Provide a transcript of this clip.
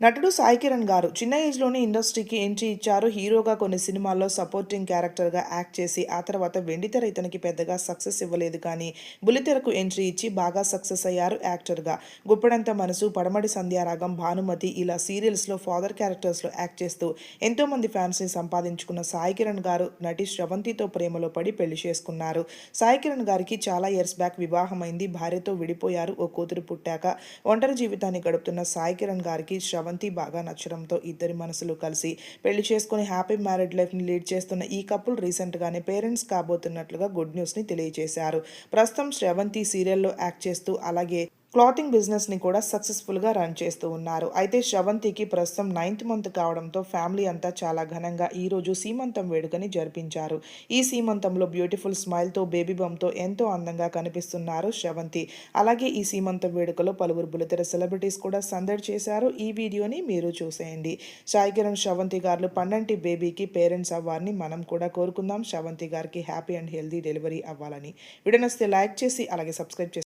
నటుడు సాయి కిరణ్ గారు చిన్న ఏజ్లోనే ఇండస్ట్రీకి ఎంట్రీ ఇచ్చారు. హీరోగా కొన్ని సినిమాల్లో సపోర్టింగ్ క్యారెక్టర్గా యాక్ట్ చేసి ఆ తర్వాత వెండితెర ఇతనికి పెద్దగా సక్సెస్ ఇవ్వలేదు కానీ బులితెరకు ఎంట్రీ ఇచ్చి బాగా సక్సెస్ అయ్యారు యాక్టర్గా గుప్పడంత మనసు పడమడి సంధ్యారాగం భానుమతి ఇలా సీరియల్స్లో ఫాదర్ క్యారెక్టర్స్లో యాక్ట్ చేస్తూ ఎంతోమంది ఫ్యాన్స్ని సంపాదించుకున్న సాయి కిరణ్ గారు నటి శ్రవంతితో ప్రేమలో పడి పెళ్ళి చేసుకున్నారు. సాయి కిరణ్ గారికి చాలా ఇయర్స్ బ్యాక్ వివాహమైంది. భార్యతో విడిపోయారు. ఓ కూతురు పుట్టాక ఒంటరి జీవితాన్ని గడుపుతున్న సాయి కిరణ్ గారికి శ్రవంతి బాగా నచ్చడంతో ఇద్దరి మనసులు కలిసి పెళ్ళి చేసుకుని హ్యాపీ మ్యారేడ్ లైఫ్ని లీడ్ చేస్తున్న ఈ కపుల్ రీసెంట్గానే పేరెంట్స్ కాబోతున్నట్లుగా గుడ్ న్యూస్ని తెలియజేశారు ప్రస్తుతం శ్రవంతి సీరియల్లో యాక్ట్ చేస్తూ అలాగే క్లాతింగ్ బిజినెస్ని కూడా సక్సెస్ఫుల్గా రన్ చేస్తూ ఉన్నారు. అయితే శ్రవంతికి ప్రస్తుతం నైన్త్ మంత్ కావడంతో ఫ్యామిలీ అంతా చాలా ఘనంగా ఈరోజు సీమంతం వేడుకని జరిపించారు. ఈ సీమంతంలో బ్యూటిఫుల్ స్మైల్తో బేబీ బంతో ఎంతో అందంగా కనిపిస్తున్నారు శ్రవంతి. అలాగే ఈ సీమంతం వేడుకలో పలువురు బులితెర సెలబ్రిటీస్ కూడా సందడి చేశారు. ఈ వీడియోని మీరు చూసేయండి. సాయి కిరణ్ శ్రవంతి గారు పండంటి బేబీకి పేరెంట్స్ అవ్వాలని మనం కూడా కోరుకుందాం. శ్రవంతి గారికి హ్యాపీ అండ్ హెల్దీ డెలివరీ అవ్వాలని. వీడియో నచ్చితే లైక్ చేసి అలాగే సబ్స్క్రైబ్ చేసి